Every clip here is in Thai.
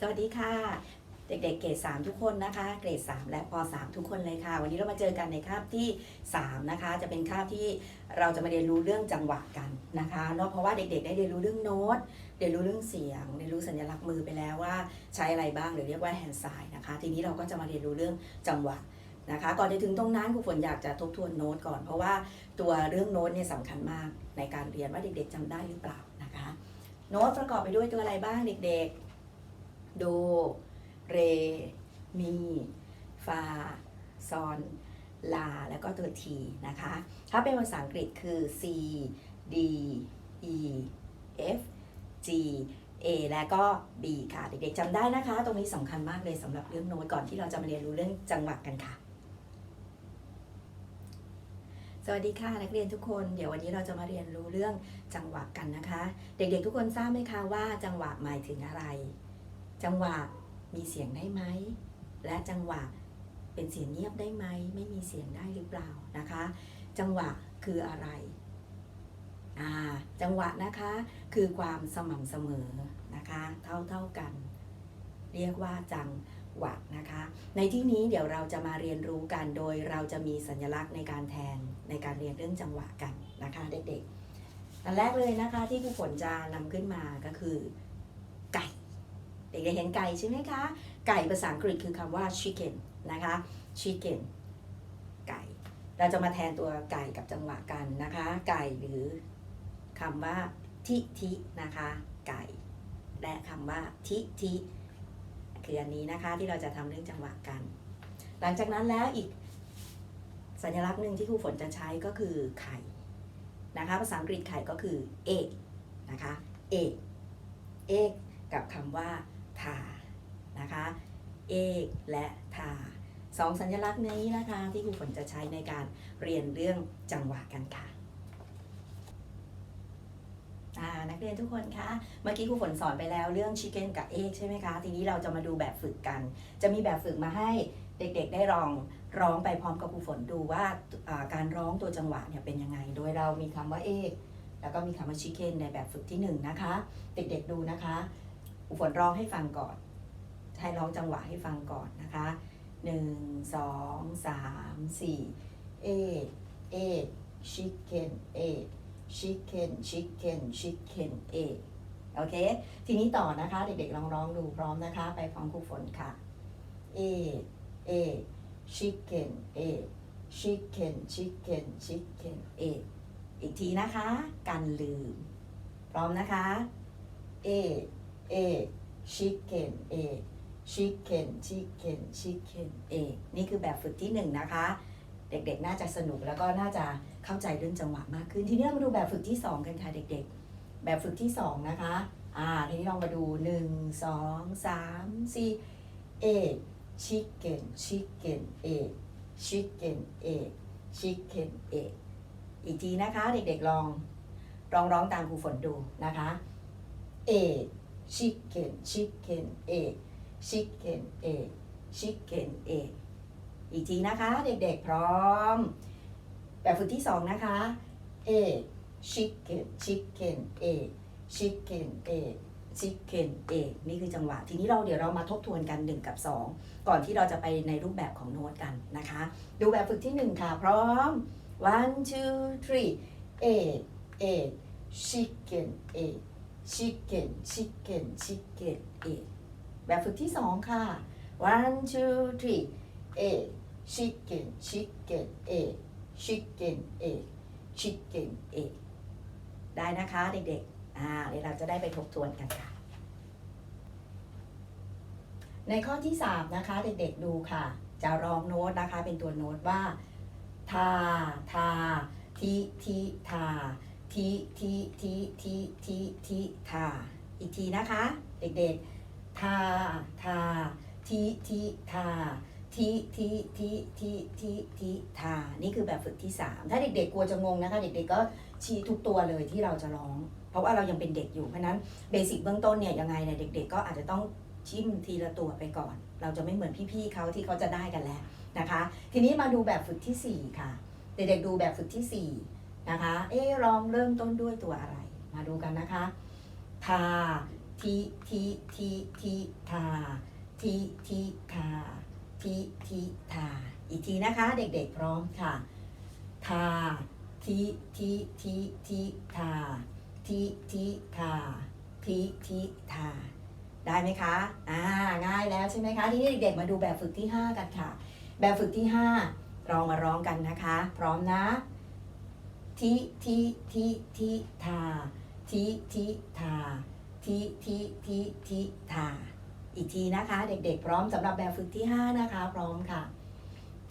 สวัสดีค่ะ เด็กๆ เกรด3ทุกคนนะคะ เกรด 3 และป .3 ทุกคนเลยค่ะ วันนี้เรามาเจอกันในคาบที่ 3 นะคะ จะเป็นคาบที่เราจะมาเรียนรู้เรื่องจังหวะกันนะคะเนาะเพราะว่าเด็กๆ ได้เรียนรู้เรื่องโน้ตเรียนรู้เรื่องเสียง เรียนรู้สัญลักษณ์มือไปแล้วว่าใช้อะไรบ้างหรือเรียกว่าแฮนด์ไซน์นะคะ ทีนี้เราก็จะมาเรียนรู้เรื่องจังหวะนะคะ ก่อนจะถึงตรงนั้นครูฝนอยากจะทบทวนโน้ตก่อน เพราะว่าตัวเรื่องโน้ตเนี่ยสำคัญมากในการเรียนว่าเด็กๆจำได้หรือเปล่านะคะ โน้ตประกอบไปด้วยตัวอะไรบ้างเด็กๆ โด เร มี ฟา ซอน ลา แล้วก็ตัวทีนะคะ ถ้าเป็นภาษาอังกฤษคือ C D E F G A และก็ B ค่ะ เด็กๆจำได้นะคะ ตรงนี้สำคัญมากเลยสำหรับเรื่องโน้ตก่อนที่เราจะมาเรียนรู้เรื่องจังหวะกันค่ะ สวัสดีค่ะนักเรียนทุกคน เดี๋ยววันนี้เราจะมาเรียนรู้เรื่องจังหวะกันนะคะ เด็กๆทุกคนทราบไหมคะว่าจังหวะหมายถึงอะไร จังหวะมีเสียงได้ไหม และจังหวะเป็นเสียงเงียบได้ไหม ไม่มีเสียงได้หรือเปล่านะคะ จังหวะคืออะไรจังหวะนะคะคือความสม่ำเสมอนะคะเท่าเท่ากัน เรียกว่าจังหวะนะคะ ในที่นี้เดี๋ยวเราจะมาเรียนรู้กันโดยเราจะมีสัญลักษณ์ในการแทนในการเรียนเรื่องจังหวะกันนะคะเด็กๆอันแรกเลยนะคะที่ครูฝนจะนำขึ้นมาก็คือ เด็กๆเห็นไก่ใช่ไหมคะ ไก่ภาษาอังกฤษคือคำว่า chicken นะคะ chicken ไก่ เราจะมาแทนตัวไก่กับจังหวะกันนะคะ ไก่หรือคำว่าทิทินะคะ ไก่ และคำว่าทิทิคืออันนี้นะคะที่เราจะทำเรื่องจังหวะกัน หลังจากนั้นแล้วอีกสัญลักษณ์หนึ่งที่ครูฝนจะใช้ก็คือไข่นะคะ ภาษาอังกฤษไข่ก็คือ egg นะคะ egg egg กับคำว่า ทานะคะ เอกและทาสองสัญลักษณ์นี้นะคะที่ครูฝนจะใช้ในการเรียนเรื่องจังหวะกันค่ะนักเรียนทุกคนคะ เมื่อกี้ครูฝนสอนไปแล้วเรื่องชิคเก้นกับเอกใช่ไหมคะ ทีนี้เราจะมาดูแบบฝึกกัน จะมีแบบฝึกมาให้เด็กๆได้ลองร้องไปพร้อมกับครูฝนดูว่าอ่าการร้องตัวจังหวะเนี่ยเป็นยังไง โดยเรามีคำว่าเอกแล้วก็มีคำว่าชิคเก้นในแบบฝึกที่หนึ่งนะคะ เด็กๆดูนะคะ ครูฝนร้องให้ฟังก่อนให้ร้องจังหวะให้ฟังก่อนนะคะหนึ่งสองสามสี่เอเอชิคเก้นเอชิคเก้นชิคเก้นชิคเก้นเอโอเค ทีนี้ต่อนะคะ เด็กๆลองร้องดูพร้อมนะคะ ไปฟังครูฝนค่ะเอเอชิคเก้นเอชิคเก้นชิคเก้นชิคเก้นเออีกทีนะคะ กันลืม พร้อมนะคะเอ เอ chicken egg chicken chicken chicken egg นี่คือแบบฝึกที่หนึ่งนะคะ เด็กๆ น่าจะสนุกแล้วก็น่าจะเข้าใจเรื่องจังหวะมากขึ้น ทีนี้เรามาดูแบบฝึกที่สองกันค่ะเด็กๆ แบบฝึกที่สองนะคะ อ่า ทีนี้ลองมาดูหนึ่งสองสามสี่ egg chicken chicken egg chicken egg chicken egg อีกทีนะคะ เด็กๆลองลองร้องตามครูฝนดูนะคะ ชิคเก้นชิคเก้นเอชิคเก้นเอชิคเก้นเออีกทีนะคะเด็กๆพร้อม แบบฝึกที่สองนะคะเอชิคเก้นชิคเก้นเอชิคเก้นเอชิคเก้นเอนี่คือจังหวะ ทีนี้เราเดี๋ยวเรามาทบทวนกัน 1 กับ 2 ก่อนที่เราจะไปในรูปแบบของโน้ตกันนะคะ ดูแบบฝึกที่ 1 ค่ะ พร้อม one two three เอเอชิคเก้นเอ chicken chicken chicken egg แบบฝึกที่สองค่ะ one two three egg chicken chicken egg chicken egg chicken egg ได้นะคะเด็กๆ อ่าเดี๋ยวเราจะได้ไปทบทวนกันค่ะ ในข้อที่ 3 นะคะ เด็กๆดูค่ะ จะร้องโน้ตนะคะ เป็นตัวโน้ตว่า ทา ทาทิทิทา ทีทีทีทีทีทีทาอีกทีนะคะ เด็กๆทาทาทีทีทาทีทีทีทีทีทีทานี่คือแบบฝึกที่ 3 ถ้าเด็กๆกลัวจะงงนะคะ เด็กๆก็ชี้ทุกตัวเลยที่เราจะร้อง เพราะว่าเรายังเป็นเด็กอยู่เพราะนั้นเบสิกเบื้องต้นเนี่ยยังไงเนี่ยเด็ก ๆ ก็อาจจะต้องชิมทีละตัวไปก่อน เราจะไม่เหมือนพี่ๆเขาที่เขาจะได้กันแล้วนะคะ ทีนี้มาดูแบบฝึกทีสี่4 ค่ะ เด็กๆดูแบบฝึกทีสี่4 นะคะ เอ๊ะลองเริ่มต้นด้วยตัวอะไร มาดูกันนะคะ ทาทีทีทีทีทาทีทีทาทีทีทา อีกทีนะคะ เด็กๆพร้อมค่ะ ทาทีทีทีทีทาทีทีทาทีทีทา ได้ไหมคะ อ่า ง่ายแล้วใช่ไหมคะ ทีนี้เด็กๆมาดูแบบฝึกที่ 5 กันค่ะ แบบฝึกที่5ลองมาร้องกันนะคะ พร้อมนะ ทีทีทีทีทาทีทีทาทีทีทีทีทา อีกทีนะคะ เด็กๆ พร้อมสำหรับแบบฝึกที่ 5 นะคะ พร้อมค่ะ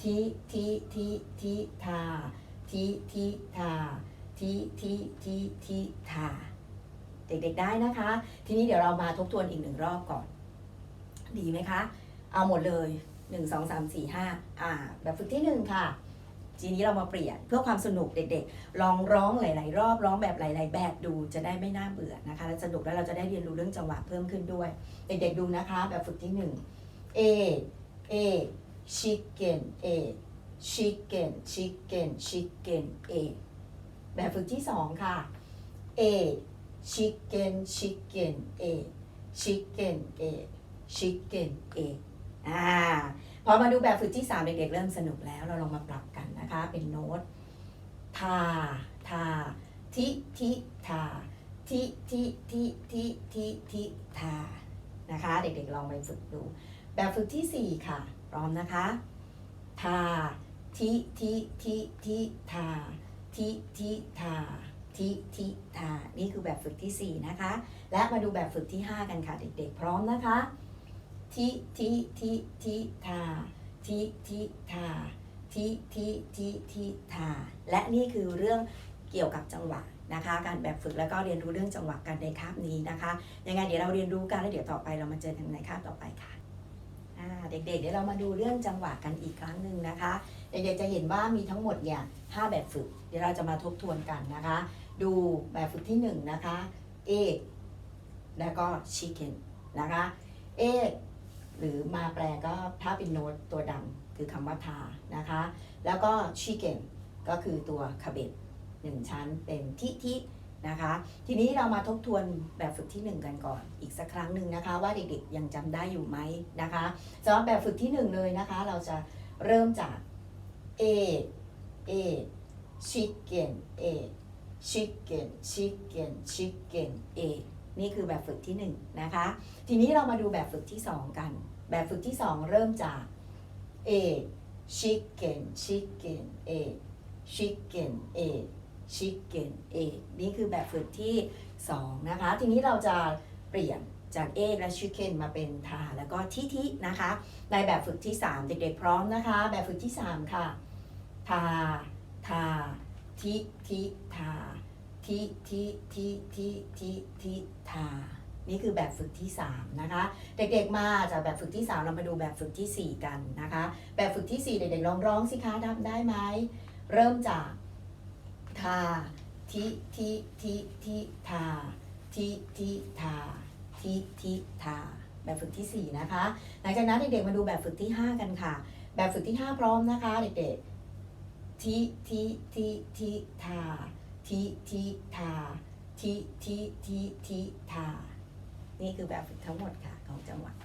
ทีทีทีทีทาทีทีทาทีทีทีทีทา เด็กๆได้นะคะ ทีนี้เดี๋ยวเรามาทบทวนอีกหนึ่งรอบก่อน ดีไหมคะ เอาหมดเลย 1 2 3 4 5อ่า แบบฝึกที่ 1 ค่ะ ทีนี้เรามาเปลี่ยนเพื่อความสนุกเด็กๆ ลองร้องหลาย ๆ รอบร้องแบบหลาย ๆ แบบดูจะได้ไม่น่าเบื่อนะคะและสนุกแล้วเราจะได้เรียนรู้เรื่องจังหวะเพิ่มขึ้นด้วย เด็กๆดูนะคะ แบบฝึกที่1 A A chicken A chicken chicken chicken A แบบฝึกที่2ค่ะ A chicken chicken A chicken A chicken A อ่า พอมาดูแบบฝึกที่ 3 เด็กๆ เริ่มสนุกแล้ว เราลองมาปรับกันนะคะ เป็นโน้ต ทา ทา ทิ ทิ ทา ทิ ทิ ทิ ทิ ทิ ทิ ทา นะคะ เด็กๆ ลองไปฝึกดู แบบฝึกที่ 4 ค่ะ พร้อมนะคะ ทา ทิ ทิ ทิ ทิ ทา ทิ ทิ ทา ทิ ทิ ทา นี่คือแบบฝึกทีสี่4 นะคะ และมาดูแบบฝึกที่ 5 กันค่ะเด็กๆ พร้อมนะคะ ทิทิทิทิทาทิทิทาทิทิทิทิทาและนี่คือเรื่องเกี่ยวกับจังหวะนะคะ การแบบฝึกแล้วก็เรียนรู้เรื่องจังหวะกันในคาบนี้นะคะยังไงเดี๋ยวเราเรียนรู้กันแล้วเดี๋ยวต่อไปเรามาเจอกันในคาบต่อไปค่ะเด็กๆเดี๋ยวเรามาดูเรื่องจังหวะกันอีกครั้งหนึ่งนะคะ เด็กๆจะเห็นว่ามีทั้งหมดเนี่ยห้าแบบฝึก เดี๋ยวเราจะมาทบทวนกันนะคะ ดูแบบฝึกที่หนึ่งนะคะเอกแล้วก็ chicken นะคะเอก หรือมาแปลก็ถ้าเป็นโน้ตตัวดำคือคำว่าทานะคะ แล้วก็ chicken ก็คือตัวคาเบตหนึ่งชั้นเป็นทิทินะคะ ทีนี้เรามาทบทวนแบบฝึกที่ 1 กันก่อนอีกสักครั้งหนึ่งนะคะ ว่าเด็กๆยังจำได้อยู่ไหมนะคะสำหรับแบบฝึกที่ 1 เลยนะคะ เราจะเริ่มจาก A A chicken A chicken chicken chicken A นี่คือแบบฝึกที่1นะคะ ทีนี้เรามาดูแบบฝึกที่ 2 กัน แบบฝึกที่ 2 เริ่มจาก A chicken chicken A chicken A chicken A นี่คือแบบฝึกที่ 2 นะคะ ทีนี้เราจะเปลี่ยนจาก A และ chicken มาเป็นทาแล้วก็ทิทินะคะ ในแบบฝึกที่ 3 เด็กๆพร้อมนะคะ แบบฝึกที่ 3 ค่ะ ทา ทา ทิทิทา ทิทิทิทิทิทิทา นี่คือแบบฝึกที่ 3 นะคะ เด็กๆมาจากแบบฝึกที่ 3 เรามาดูแบบฝึกทีสี่ 4 กันนะคะ แบบฝึกที่ 4 เด็กๆลองร้องสิคะทำได้ไหม เริ่มจากทาทิทิทิทิทาทิทิทาทิทิทา แบบฝึกทีสี่4 นะคะ หลังจากนั้นเด็กๆมาดูแบบฝึกที่ 5 กันค่ะ แบบฝึกที่ 5 พร้อมนะคะ เด็กๆทิทิทิทิทา ทิทิทาทิทิทิทิทา นี่คือแบบฝึกทั้งหมดค่ะของจังหวัด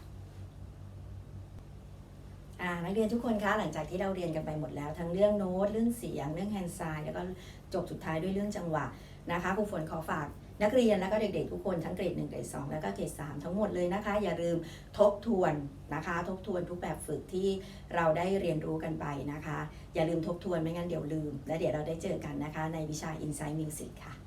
อ่านักเรียนทุกคนคะหลังจากที่เราเรียนกันไปหมดแล้ว ทั้งเรื่องโน้ต เรื่องเสียง เรื่องแฮนด์ไซน์แล้วก็จบสุดท้ายด้วยเรื่องจังหวะนะคะครูฝนขอฝาก นักเรียนแล้วก็เด็กๆทุกคนทั้งเกรด1เกรด2 แล้วก็เกรด3 ทั้งหมดเลยนะคะ อย่าลืมทบทวนนะคะ ทบทวนทุกแบบฝึกที่เราได้เรียนรู้กันไปนะคะ อย่าลืมทบทวนไม่งั้นเดี๋ยวลืม และเดี๋ยวเราได้เจอกันนะคะ ในวิชา Insight Music ค่ะ